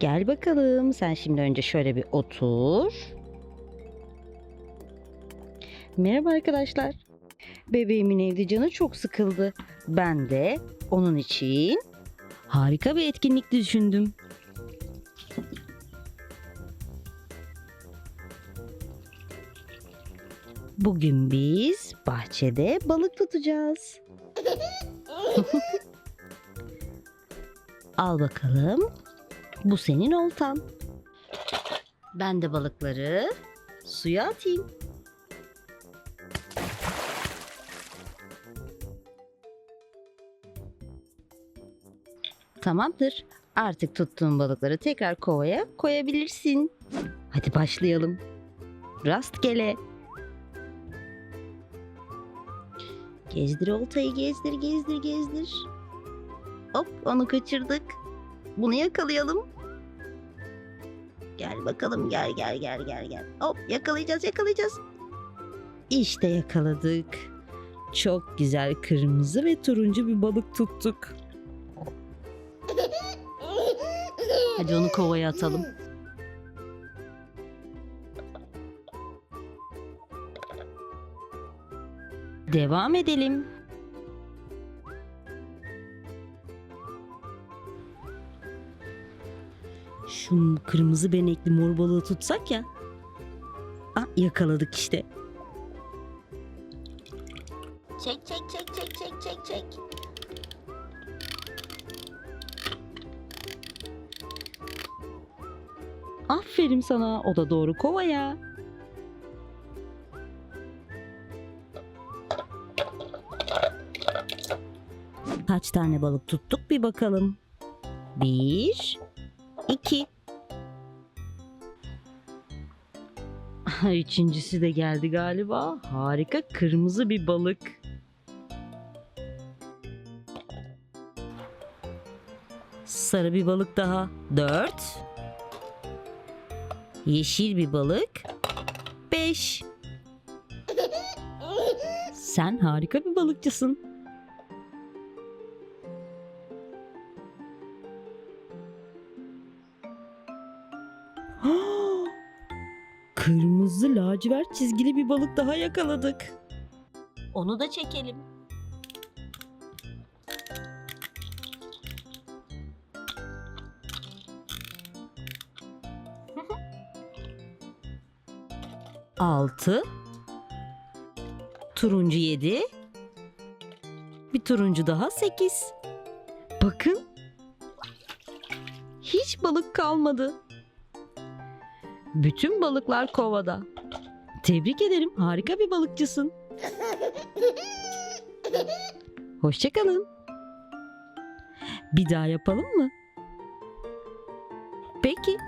Gel bakalım. Sen şimdi önce şöyle bir otur. Merhaba arkadaşlar. Bebeğimin evde canı çok sıkıldı. Ben de onun için harika bir etkinlik düşündüm. Bugün biz bahçede balık tutacağız. Al bakalım. Bu senin oltan. Ben de balıkları suya atayım. Tamamdır. Artık tuttuğun balıkları tekrar kovaya koyabilirsin. Hadi başlayalım. Rastgele. Gezdir oltayı gezdir gezdir gezdir. Hop onu kaçırdık. Bunu yakalayalım. Gel bakalım gel gel gel gel gel. Hop yakalayacağız yakalayacağız. İşte yakaladık. Çok güzel kırmızı ve turuncu bir balık tuttuk. Hadi onu kovaya atalım. Devam edelim. Şu kırmızı benekli mor balığı tutsak ya. Ah yakaladık işte. Çek çek çek çek çek çek çek. Aferin sana. O da doğru kovaya. Kaç tane balık tuttuk bir bakalım. Bir, iki. Üçüncüsü de geldi galiba. Harika kırmızı bir balık. Sarı bir balık daha. Dört. Yeşil bir balık. 5. Sen harika bir balıkçısın. Kırmızı lacivert çizgili bir balık daha yakaladık. Onu da çekelim. Altı. Turuncu yedi. Bir turuncu daha sekiz. Bakın. Hiç balık kalmadı. Bütün balıklar kovada. Tebrik ederim. Harika bir balıkçısın. Hoşçakalın. Bir daha yapalım mı? Peki,